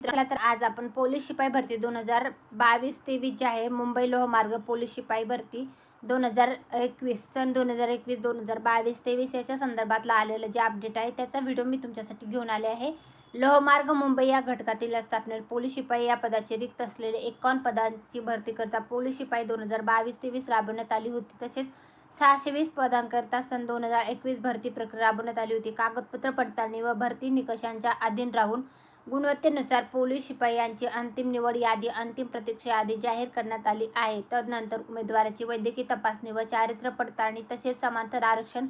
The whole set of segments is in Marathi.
चला तर आज आपण पोलीस शिपाई भरती दोन हजार बावीस तेवीस जे आहे मुंबई लोहमार्ग पोलीस शिपाई भरती दोन हजार एकवीस सन दोन हजार एकवीस दोन हजार बावीस तेवीस याच्या संदर्भातला आलेलं जे अपडेट आहे त्याचा व्हिडिओ मी तुमच्यासाठी घेऊन आले आहे. लोहमार्ग मुंबई या घटकातील स्थापनेत पोलीस शिपाई या पदाची रिक्त असलेले एकावन्न पदांची भरती करता पोलीस शिपाई दोन हजार बावीस तेवीस राबवण्यात आली होती. तसेच सहाशे वीस पदांकरता सन दोन हजार एकवीस भरती प्रक्रिया राबवण्यात आली होती. कागदपत्र पडताळणी व भरती निकषांच्या अधीन राहून गुणवत्तेनुसार पोलीस शिपाई यांची अंतिम निवड यादी अंतिम प्रतीक्षा यादी जाहीर करण्यात आली आहे. तदनंतर उमेदवाराची वैद्यकीय तपासणी व चारित्र्य पडताळणी तसेच समांतर आरक्षण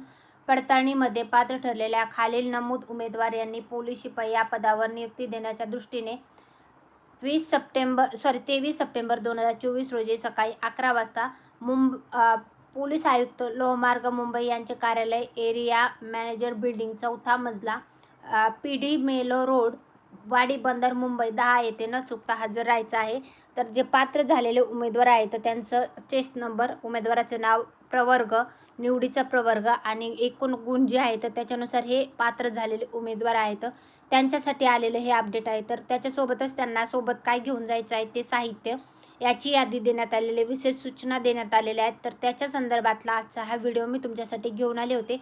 पडताळणीमध्ये पात्र ठरलेल्या खालील नमूद उमेदवार यांनी पोलीस शिपाई या पदावर नियुक्ती देण्याच्या दृष्टीने वीस सप्टेंबर सॉरी तेवीस सप्टेंबर दोन हजार चोवीस रोजी सकाळी अकरा वाजता मुंब पोलीस आयुक्त लोहमार्ग मुंबई यांचे कार्यालय एरिया मॅनेजर बिल्डिंग चौथा मजला पी डी मेलो रोड वाडी बंदर मुंबई दहा येथे न चुकता हजर राहायचं आहे. तर जे पात्र झालेले उमेदवार आहेत तर त्यांचं चेस्ट नंबर उमेदवाराचं नाव प्रवर्ग निवडीचा प्रवर्ग आणि एकूण गुण जे आहेत तर त्याच्यानुसार हे पात्र झालेले उमेदवार आहेत. त्यांच्यासाठी आलेलं हे अपडेट आहे. तर त्याच्यासोबतच त्यांना सोबत काय घेऊन जायचं आहे ते साहित्य याची यादी देण्यात आलेली विशेष सूचना देण्यात आलेल्या आहेत. तर त्याच्या संदर्भातला आजचा हा व्हिडिओ मी तुमच्यासाठी घेऊन आले होते.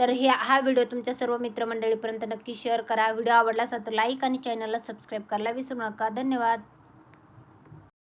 तर हे हा व्हिडिओ तुमच्या सर्व मित्रमंडळीपर्यंत नक्की शेअर करा. व्हिडिओ आवडला असेल तर लाईक आणि चॅनलला सबस्क्राईब करायला विसरू नका. धन्यवाद.